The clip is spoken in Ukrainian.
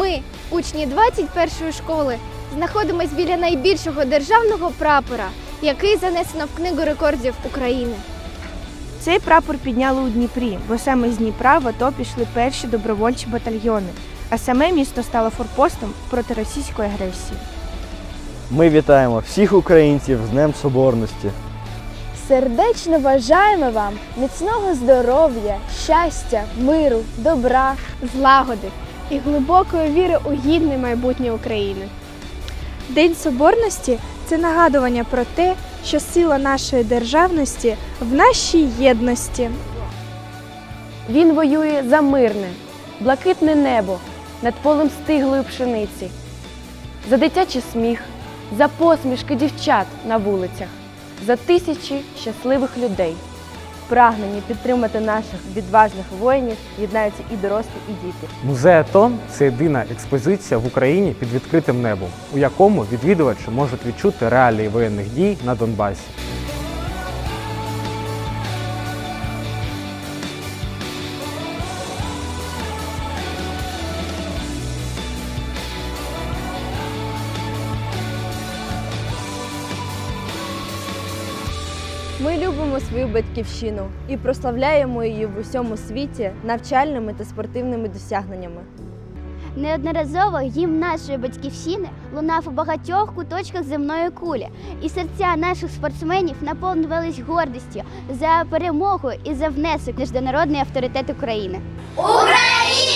Ми, учні 21-ї школи, знаходимось біля найбільшого державного прапора, який занесено в книгу рекордів України. Цей прапор підняли у Дніпрі, бо саме з Дніпра в АТО пішли перші добровольчі батальйони, а саме місто стало форпостом проти російської агресії. Ми вітаємо всіх українців з Днем Соборності. Сердечно бажаємо вам міцного здоров'я, щастя, миру, добра. злагоди і глибокої віри у гідне майбутнє України. День Соборності це нагадування про те, що сила нашої державності в нашій єдності. Він воює за мирне, блакитне небо над полем стиглої пшениці, за дитячий сміх, за посмішки дівчат на вулицях, за тисячі щасливих людей. Прагнені підтримати наших відважних воїнів єднаються і дорослі, і діти. Музей АТО це єдина експозиція в Україні під відкритим небом, у якому відвідувачі можуть відчути реалії воєнних дій на Донбасі. Ми любимо свою батьківщину і прославляємо її в усьому світі навчальними та спортивними досягненнями. Неодноразово гімн нашої батьківщини лунав у багатьох куточках земної кулі, і серця наших спортсменів наповнювались гордістю за перемогу і за внесок в міжнародний авторитет України. Україна